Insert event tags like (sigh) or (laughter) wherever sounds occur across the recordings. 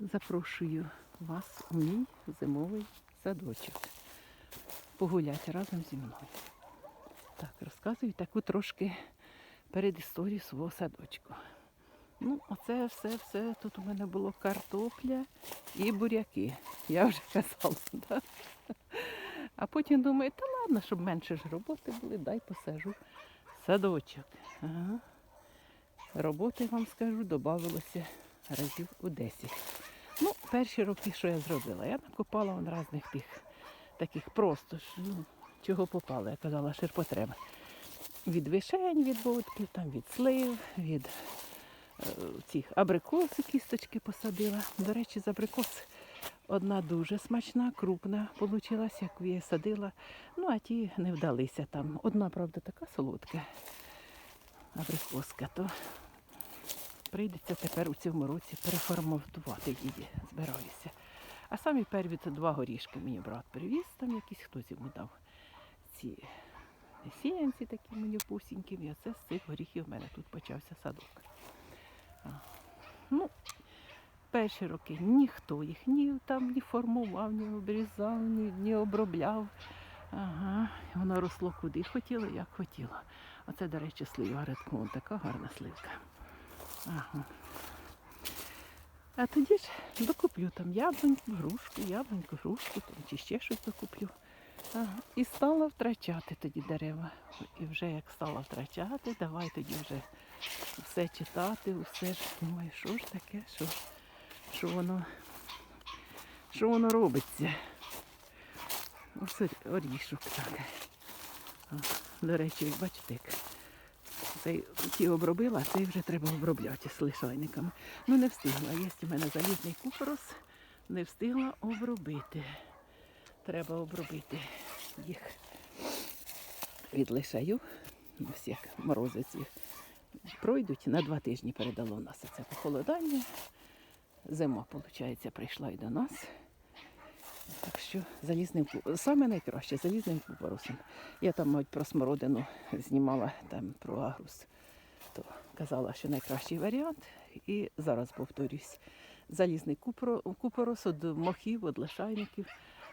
запрошую вас у мій зимовий садочок. Погуляти разом зі мною. Так, розказую таку трошки передісторію свого садочку. Ну, оце все, все. Тут у мене було картопля і буряки. Я вже казала, (laughs) да? А потім думаю, та ладно, щоб менше ж роботи були, дай посажу садочок. Ага. Роботи, вам скажу, додавалося разів у 10. Ну, перші роки, що я зробила, я накопала вон різних тих таких просто, ну, чого попало, я казала, ширпотреби. Від вишень, від водків, там від слив, від е, цих абрикоси кісточки посадила. До речі, з абрикос одна дуже смачна, крупна вийшла, яку я садила. Ну, а ті не вдалися там. Одна, правда, така солодка абрикоска, то прийдеться тепер у цьому році переформатувати її, збираюся. А самі перві два горішки мені брат привіз, там якийсь хтось йому дав ці сіянці такі мені пусінькі, і оце з цих горіхів в мене тут почався садок. Ну, перші роки ніхто їх ні там ні формував, ні обрізав, ні, ні обробляв. Ага, воно росло куди хотіло, як хотіло. Оце, до речі, слива редкон, така гарна сливка. Ага. А тоді ж докуплю там яблуньку, грушку, яблуньку, грушку, там, чи ще щось докуплю. Ага. І стала втрачати тоді дерева. І вже як стала втрачати, давай тоді вже все читати, усе ж думаю, що ж таке, що, що воно, що воно робиться. Ось орішок так. До речі, бачите, як цей ті обробила, а цей вже треба обробляти з лишайниками. Ну не встигла. Є у мене залізний купорос, не встигла обробити. Треба обробити їх від лишаю. Ось як морози ці пройдуть. На два тижні передало в нас це похолодання. Зима, виходить, прийшла і до нас. Так що залізним саме найкраще залізним купоросом. Я там, мабуть, про смородину знімала там про агрус. То казала, що найкращий варіант. І зараз повторюсь. Залізний купорос від мохів, від лишайників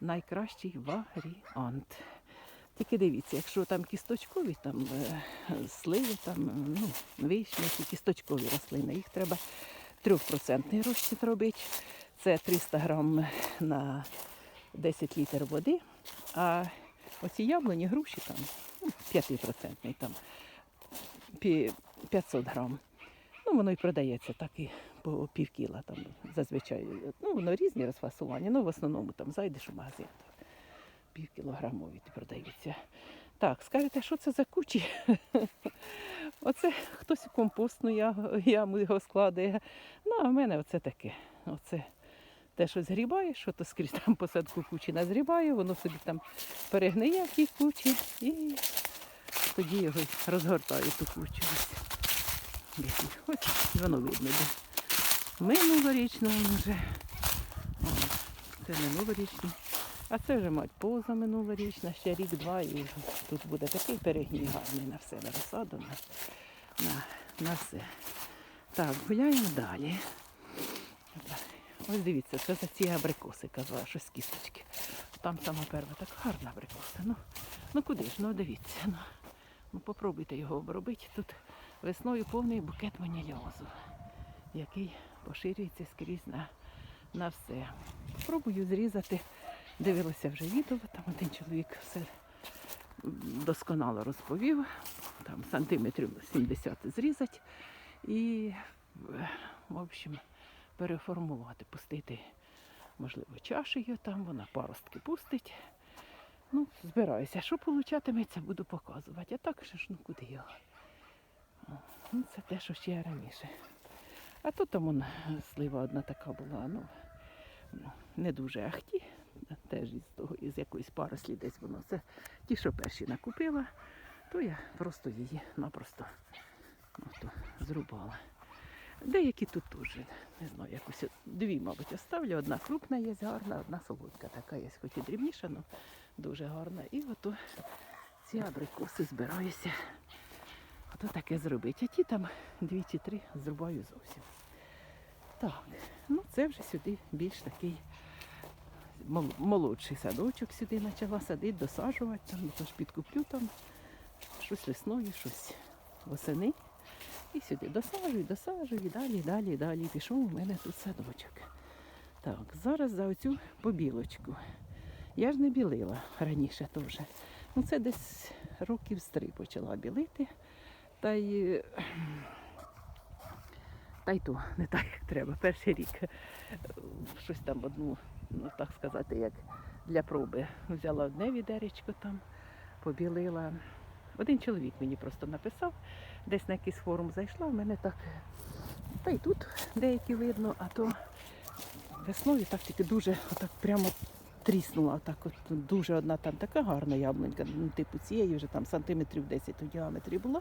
найкращий варіант. Тільки дивіться, якщо там кісточкові, там е, сливи, там ну, вишні, кісточкові рослини, їх треба 3% розчин робити. Це 300 грам на 10 літрів води. А оці яблуні, груші там ну, 5% там 500 грам. Ну, воно і продається так і по пів кіла там зазвичай. Ну, воно різні розфасування, ну в основному там зайдеш у магазин, то пів кілограмові продаються. Так, скажете, що це за кучі? (laughs) Оце хтось компостну яму його складає. Ну, а в мене оце таке. Оце те, що згрібаєш, що то скрізь там посадку кучі назгрібаю, воно собі там перегниє в тій кучі і тоді його розгортаю ту кучу. Ось. Воно видно. Де. Минулорічно вже. О, це минулорічні. А це вже мать поза минулорічна, ще рік-два і тут буде такий перегній гарний на все, на розсаду, на, на, на все. Так, гуляємо далі. Ось дивіться, це за ці абрикоси, казала, що з кісточки. Там сама перша так гарна абрикоса. Ну, ну куди ж, ну дивіться. Ну, ну попробуйте його обробити. Тут весною повний букет ванільозу, який поширюється скрізь на, на все. Спробую зрізати. Дивилася вже відео, там один чоловік все досконало розповів. Там сантиметрів 70 зрізати. І, в общем, переформувати, пустити, можливо, чашею там, вона паростки пустить. Ну, збираюся. Що получатиметься, буду показувати. А так ще ж ну куди його. Ну, це те, що ще раніше. А тут там вон, слива одна така була, ну не дуже ахті. Теж із того, із якоїсь парослі десь воно. Це ті, що перші накупила, то я просто її напросто ото, зрубала. Деякі тут теж, не знаю, якось дві, мабуть, оставлю. Одна крупна є гарна, одна солодка така є, хоч і дрібніша, але дуже гарна. І ото ці абрикоси збираюся. Ото таке зробити. А ті там дві чи три зрубаю зовсім. Так, Ну, це вже сюди більш такий молодший садочок сюди почала садити, досаджувати. Там, ну, тож підкуплю там щось весною, щось восени. І сюди досаджую, досаджую, і далі, далі, далі. Пішов у мене тут садочок. Так, зараз за оцю побілочку. Я ж не білила раніше теж. Ну, це десь років з три почала білити. Та й, та й то не так, як треба. Перший рік щось там одну, ну так сказати, як для проби. Взяла одне відеречко там, побілила. Один чоловік мені просто написав, десь на якийсь форум зайшла, в мене так. Та й тут деякі видно, а то весною так тільки дуже отак прямо тріснула. Так от дуже одна там така гарна яблунька, ну, типу цієї вже там сантиметрів 10 у діаметрі була.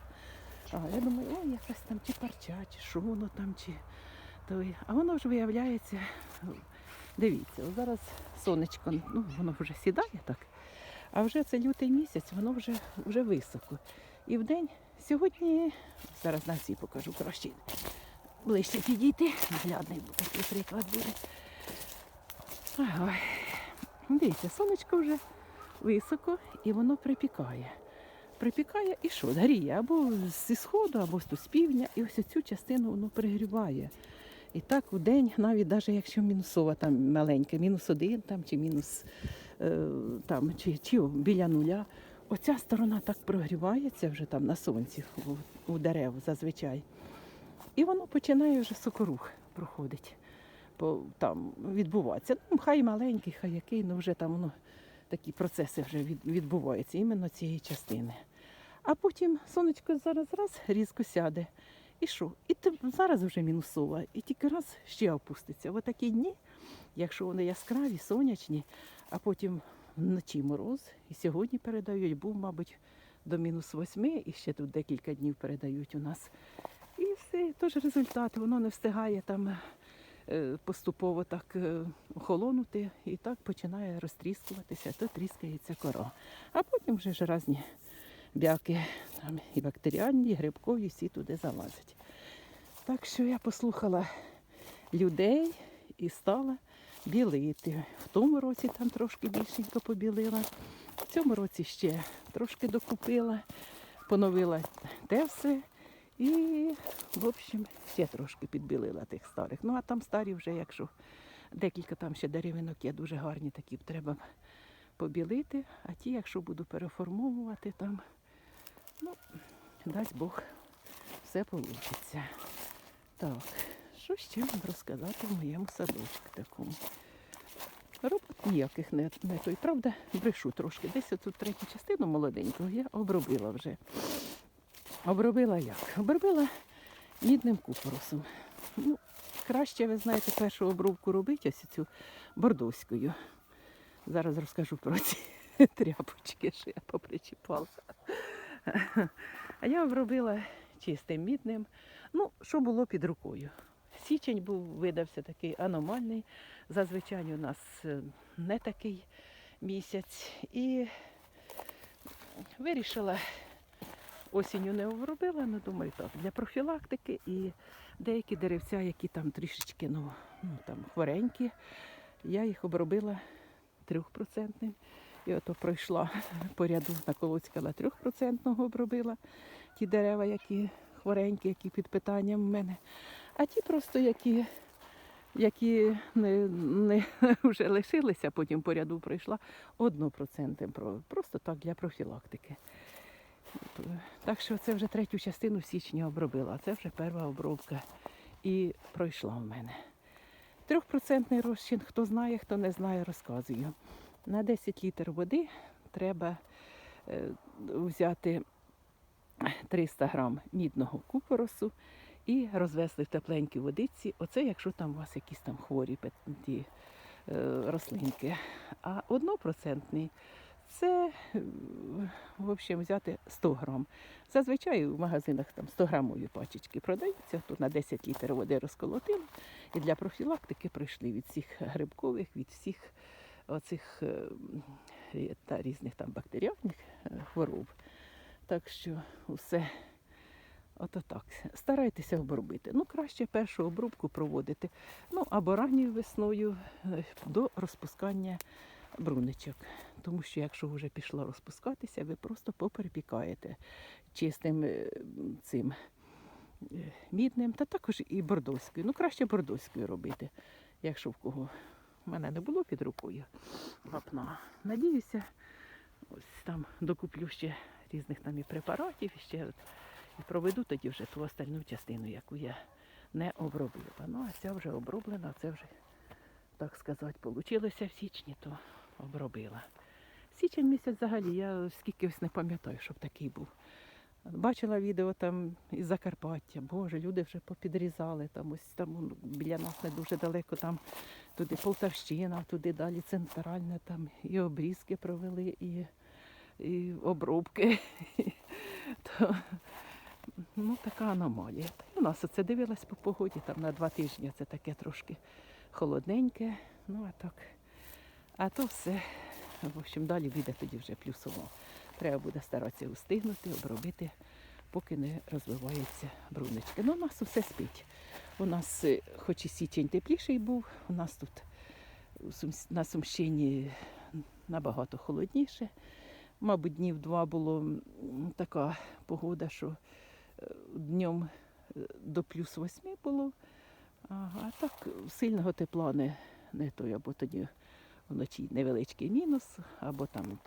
А я думаю, о, якась там чи парча, чи воно там, чи той. А воно ж виявляється, дивіться, зараз сонечко, ну воно вже сідає так. А вже це лютий місяць, воно вже, вже високо. І в день сьогодні, зараз на цій покажу краще ближче підійти. Наглядний такий приклад буде. Ой, дивіться, сонечко вже високо і воно припікає. Припікає і що? Гріє або зі сходу, або з півдня, і ось цю частину воно пригріває. І так у день, навіть навіть якщо мінусова там маленька, мінус один там, чи мінус е, там, чи, чи біля нуля, оця сторона так прогрівається вже там на сонці у, у дерев зазвичай. І воно починає вже сокорух проходить, по, там відбуватися. Ну, хай маленький, хай який, ну вже там воно такі процеси вже від, відбуваються іменно цієї частини. А потім сонечко зараз раз різко сяде. І що? І зараз вже мінусова, і тільки раз ще опуститься. Ось такі дні, якщо вони яскраві, сонячні, а потім вночі мороз, і сьогодні передають, був, мабуть, до мінус восьми, і ще тут декілька днів передають у нас. І все, теж результати, воно не встигає там е, поступово так е, охолонути, і так починає розтріскуватися, то тріскається кора. А потім вже ж різні бяки, там і бактеріальні, і грибкові, всі туди залазять. Так що я послухала людей і стала білити. В тому році там трошки більшенько побілила, в цьому році ще трошки докупила, поновила те все. І, в общем, ще трошки підбілила тих старих. Ну, а там старі вже, якщо декілька там ще деревинок є, дуже гарні такі, треба побілити. А ті, якщо буду переформовувати там, ну, дасть Бог, все вийде. Так, що ще вам розказати в моєму садочку такому? Робот ніяких не, не той. Правда, брешу трошки. Десь оцю третю частину молоденького я обробила вже. Обробила як? Обробила мідним купоросом. Ну, краще, ви знаєте, першу обробку робити ось цю бордоською. Зараз розкажу про ці (laughs) тряпочки, що я попричіпала. А я обробила чистим мідним. Ну, що було під рукою. Січень був, видався такий аномальний. Зазвичай у нас е, не такий місяць. І вирішила осінню не обробила, ну думаю, так, для профілактики і деякі деревця, які там трішечки ну, ну, там, хворенькі, я їх обробила трьохпроцентним. І ото пройшла по ряду наколоцькала трьохпроцентного обробила ті дерева, які хворенькі, які під питанням в мене. А ті просто які, які не, не (laughs) вже лишилися, потім по ряду однопроцентним, про- просто так для профілактики. Так що це вже третю частину в січні обробила, це вже перша обробка і пройшла в мене. Трьохпроцентний розчин, хто знає, хто не знає, розказую. На 10 літр води треба е, взяти 300 грам мідного купоросу і розвести в тепленькій водиці. Оце якщо там у вас якісь там хворі ті, е, рослинки. А однопроцентний це в общем, взяти 100 грам. Зазвичай в магазинах там 100 грамові пачечки продаються. Тут на 10 літрів води розколотили. І для профілактики пройшли від всіх грибкових, від всіх оцих е, та різних там бактеріальних е, хвороб. Так що все Ото так. Старайтеся обробити. Ну, краще першу обробку проводити. Ну, або ранньою весною е, до розпускання бруничок. Тому що якщо вже пішло розпускатися, ви просто поперепікаєте чистим е, цим е, мідним, та також і бордоською. Ну, краще бордоською робити, якщо в кого. У мене не було під рукою вапна. Надіюся, ось там докуплю ще різних там і препаратів, і ще і проведу тоді вже ту остальну частину, яку я не обробила. Ну, а ця вже оброблена, це вже, так сказати, вийшло в січні, то обробила. Січень місяць взагалі, я скільки ось не пам'ятаю, щоб такий був. Бачила відео там із Закарпаття, Боже, люди вже попідрізали там, ось там ну, біля нас не дуже далеко, там туди Полтавщина, туди далі центральна, там і обрізки провели, і, і обробки. (laughs) То, ну, така аномалія. Та й у нас оце дивилась по погоді, там на два тижні це таке трошки холодненьке. Ну, а так. А то все, в общем, далі вийде тоді вже плюсово. Треба буде старатися устигнути, обробити, поки не розвиваються брунички. Ну, у нас все спить. У нас, е, хоч і січень тепліший був, у нас тут на Сумщині набагато холодніше. Мабуть, днів два було така погода, що днем е, до плюс восьми було. А так сильного тепла не, не той, або тоді вночі невеличкий мінус, або там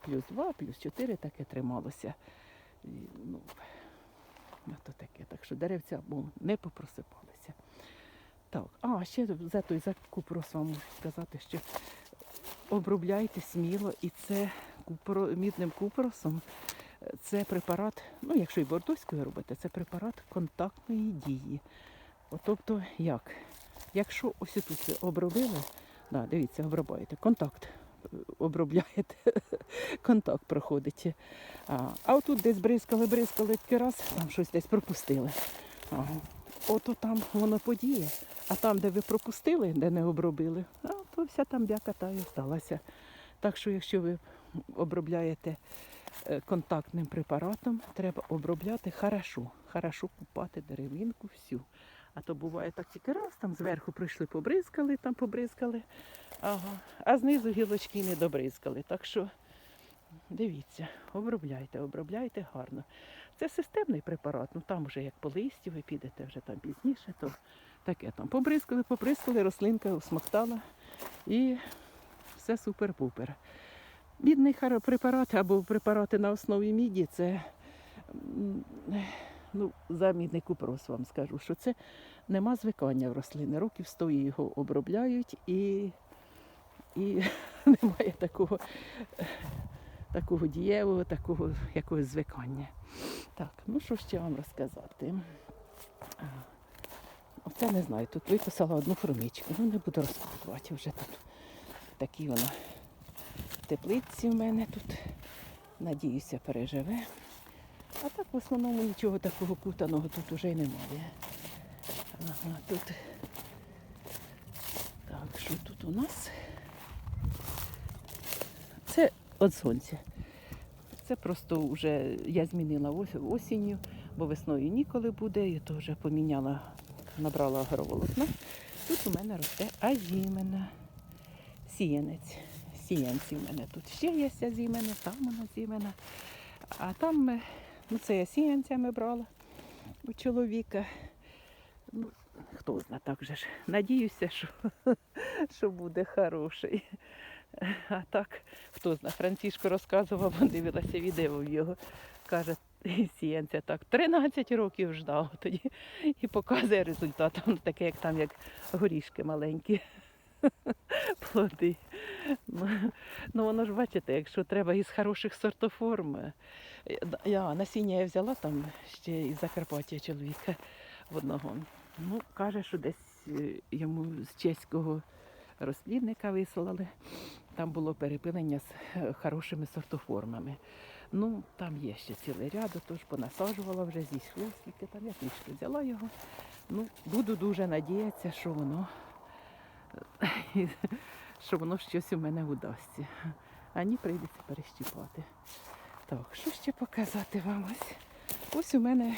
плюс два, плюс чотири таке трималося. І, ну, то таке. Так що деревця бо не попросипалися. Так, а ще за той за купрос вам можу сказати, що обробляйте сміло, і це купро, мідним купросом. Це препарат, ну якщо і бордоською робите, це препарат контактної дії. От, тобто як? Якщо ось тут обробили, да, дивіться, обробляєте, контакт е, обробляєте, (laughs) контакт проходить. А, а отут десь бризкали, бризкали раз, там щось десь пропустили. Ага. Ото там воно подіє. А там, де ви пропустили, де не обробили, а, то вся там бяка та і сталася. Так що, якщо ви обробляєте контактним препаратом, треба обробляти хорошо, хорошо купати деревинку всю. А то буває так тільки раз, там зверху прийшли, побризкали, там побризкали, ага. а знизу гілочки не добризкали. Так що дивіться, обробляйте, обробляйте гарно. Це системний препарат, ну там вже як по листі, ви підете вже там пізніше, то таке там побризкали, побризкали, рослинка усмоктала і все супер-пупер. Мідний препарат або препарати на основі міді це ну, за мідний купрос вам скажу, що це нема звикання в рослини. Років 100 його обробляють і, і (laughs) немає такого, такого дієвого, такого якогось звикання. Так, ну що ще вам розказати? Оце не знаю, тут виписала одну хромічку, ну не буду розказувати вже тут. Такі воно теплиці в мене тут. Надіюся, переживе. А так в основному нічого такого кутаного тут уже й немає. Ага, тут. Так, що тут у нас? Це від сонця. Це просто вже я змінила осінню, бо весною ніколи буде, і то вже поміняла, набрала агроволокна. Тут у мене росте азімена, сіянець. Сіянці в мене тут ще є азімена, там вона зімена. А там е, ну, це сіянцями брала у чоловіка. Ну, хто зна так же ж. Надіюся, що, (laughs) що буде хороший. А так, хто зна, Францішко розказував, дивилася відео в його. Каже, (laughs) сіянця так 13 років ждав тоді і показує результат. Таке, як там, як горішки маленькі. (laughs) Плоди. Ну, воно ж бачите, якщо треба із хороших сортоформ. е, Я насіння я взяла там ще із Закарпаття чоловіка в одного. Ну, каже, що десь е, йому з чеського розплідника вислали. Там було перепилення з е, хорошими сортоформами. Ну, там є ще цілий ряд, тож понасаджувала вже зійшло, скільки там я трішки взяла його. Ну, буду дуже надіятися, що воно, (laughs) що воно щось у мене вдасться. А ні, прийдеться перещіпати. Так, що ще показати вам ось? Ось у мене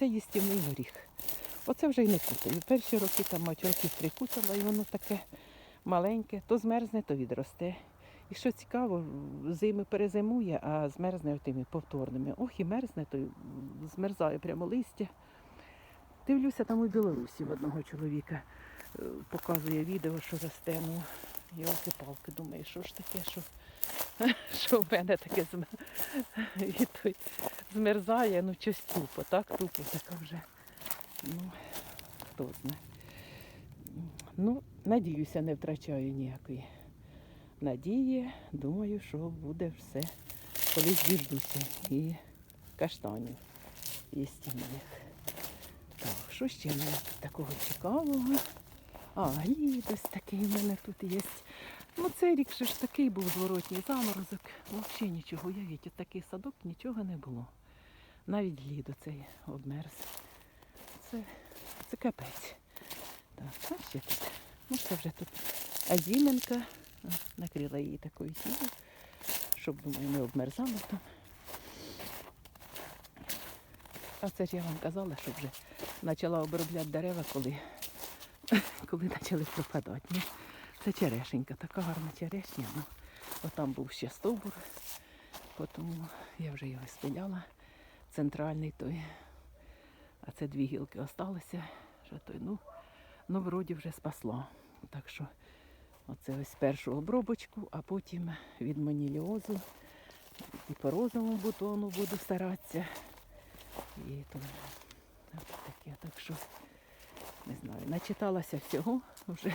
Оце їстівний горіх. Оце вже й не кутаю. Перші роки там мать років три і воно таке маленьке, то змерзне, то відросте. І що цікаво, зими перезимує, а змерзне тими повторними. Ох, і мерзне, то змерзає прямо листя. Дивлюся там у Білорусі в одного чоловіка. Показує відео, що росте. Ну, Йолки-палки, думаю, що ж таке, що, (laughs) що в мене таке (laughs) і той змерзає, ну щось тупо, так, тупо така вже. Ну, хто знає. Ну, надіюся, не втрачаю ніякої надії. Думаю, що буде все. Колись діждуся і каштанів їстівних. Так, що ще тут такого цікавого? А, глід ось такий в мене тут є. Ну, цей рік ще ж такий був зворотній заморозок. Взагалі нічого, уявіть, от такий садок нічого не було. Навіть глід оцей обмерз. Це, це капець. Так, а ще тут. Ну, це вже тут азіменка. Накрила її такою сілою, щоб, думаю, не обмерзало там. А це ж я вам казала, що вже почала обробляти дерева, коли, (laughs) коли почали пропадати. Це черешенька, така гарна черешня. Ну, отам був ще стовбур, тому я вже його спиляла. Центральний той. А це дві гілки залишилися. Ну, ну, вроді вже спасла. Так що оце ось першу обробочку, а потім від маніліозу і по розовому бутону буду старатися. І то таке, так що не знаю, начиталася всього, вже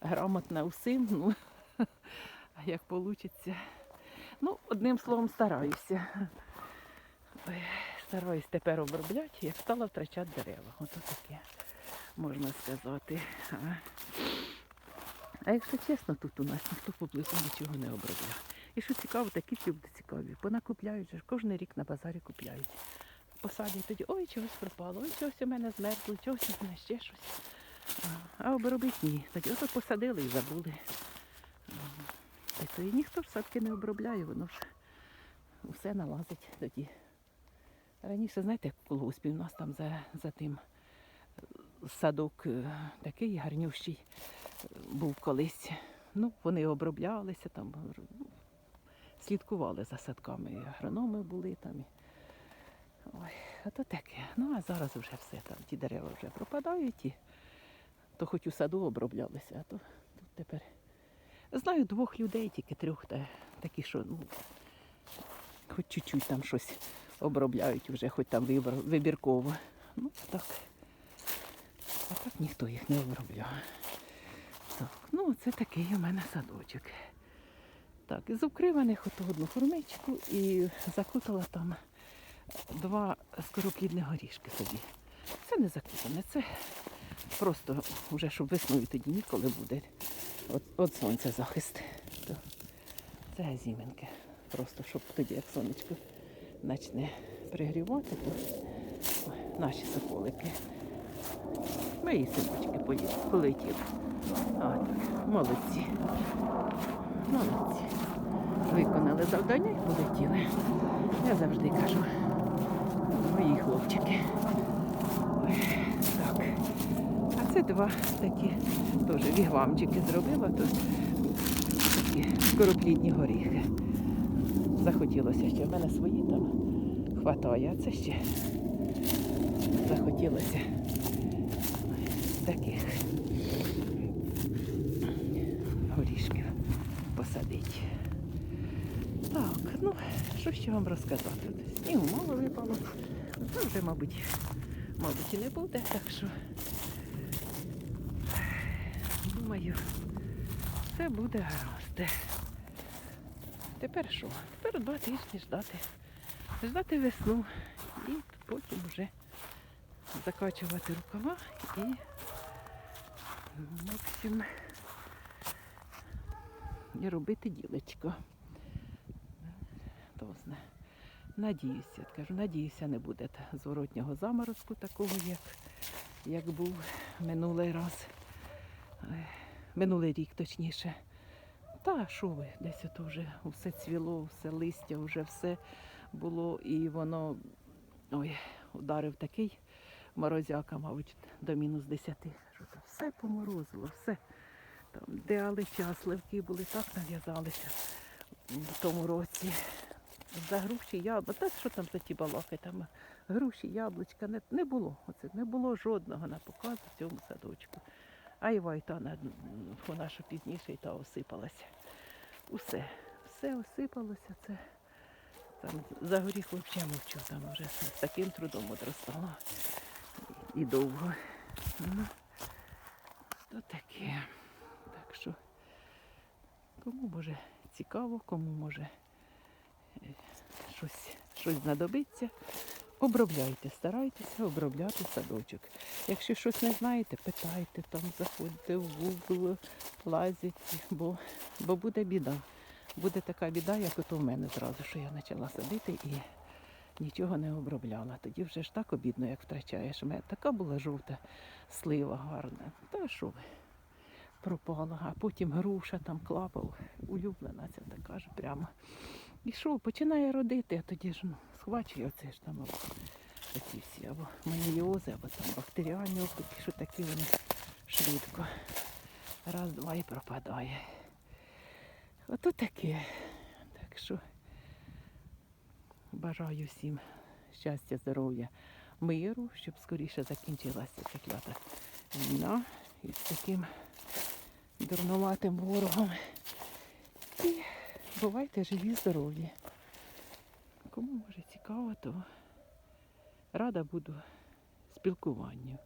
грамотна усім, ну а як вийде. Ну, одним словом, стараюся. Ой, Стараюсь тепер обробляти, як стала втрачати дерева. Ото таке, можна сказати. А, а якщо чесно, тут у нас ніхто поблизу нічого не обробляє. І що цікаво, такі люди цікаві. Понакупляють кожен рік на базарі купляють. Посадять тоді, ой, чогось пропало, ой, чогось у мене змерзло, чогось у мене ще щось. А, обробити ні. Тоді ото посадили і забули. А, то і ніхто ж садки не обробляє, воно ж усе налазить тоді. Раніше, знаєте, як в колгоспі у нас там за, за тим е, садок е, такий гарнющий е, був колись. Ну, вони оброблялися, там ну, слідкували за садками. Агрономи були там. То таке. Ну, а зараз вже все там. Ті дерева вже пропадають, і то хоч у саду оброблялися, а то тут тепер. Знаю двох людей, тільки трьох, та, такі, що ну, хоч чуть-чуть там щось обробляють вже, хоч там вибор, вибірково. Ну, так. А так ніхто їх не обробляє. Так, ну це такий у мене садочок. Так, із укриваних ото одну хурмичку і закутала там два скороплідних горішки собі. Це не закутане, це просто вже щоб весною тоді ніколи буде. От, от сонця захист. Це газіменки. Просто щоб тоді, як сонечко почне пригрівати, то наші соколики. Мої синочки полетіли. Молодці. Молодці. Виконали завдання і полетіли. Я завжди кажу, мої хлопчики. Так. А це два такі теж вігвамчики зробила, то такі скороплідні горіхи. Захотілося ще. В мене свої там хватає, а це ще захотілося таких горішків посадити. Ну, що ще вам розказати? Снігу мало випало. Ну, вже, мабуть, мабуть, і не буде, так що думаю, все буде гаразд. Тепер що? Тепер два тижні ждати. Ждати весну і потім вже закачувати рукава і в і робити ділечко. Хто. Надіюся, кажу, надіюся, не буде зворотнього заморозку такого, як, як був минулий раз. Е, Минулий рік точніше. Та що ви, десь ото вже все цвіло, все листя, вже все було, і воно ой, ударив такий морозяка, мабуть, до мінус 10. Що там все поморозило, все. Там, де алеча, сливки були, так нав'язалися в тому році. За груші, яблука, та що там за ті балаки, там груші, яблучка, не, не було. Оце, не було жодного на показ в цьому садочку. А і вайтана, вона що пізніше і та осипалася. Усе, все осипалося, це там за горіх взагалі мовчу, там вже з таким трудом одростало. І довго. Ну, то таке. Так що кому може цікаво, кому може е, щось, щось знадобиться, обробляйте, старайтеся обробляти садочок. Якщо щось не знаєте, питайте, там заходьте в Google, лазіть, бо, бо буде біда. Буде така біда, як ото в мене зразу, що я почала садити і нічого не обробляла. Тоді вже ж так обідно, як втрачаєш мед. Така була жовта слива гарна. Та що ви? Пропала, а потім груша там клапав, улюблена ця така ж прямо. І що, починає родити, а тоді ж ну, схвачує оце ж там оці всі, або маніози, або там бактеріальні опики, що такі вони швидко. Раз, два і пропадає. Ото таке. Так що бажаю всім щастя, здоров'я, миру, щоб скоріше закінчилася ця клята війна із таким дурнуватим ворогом. І бувайте живі, здорові. Кому може цікаво, то рада буду спілкуванню.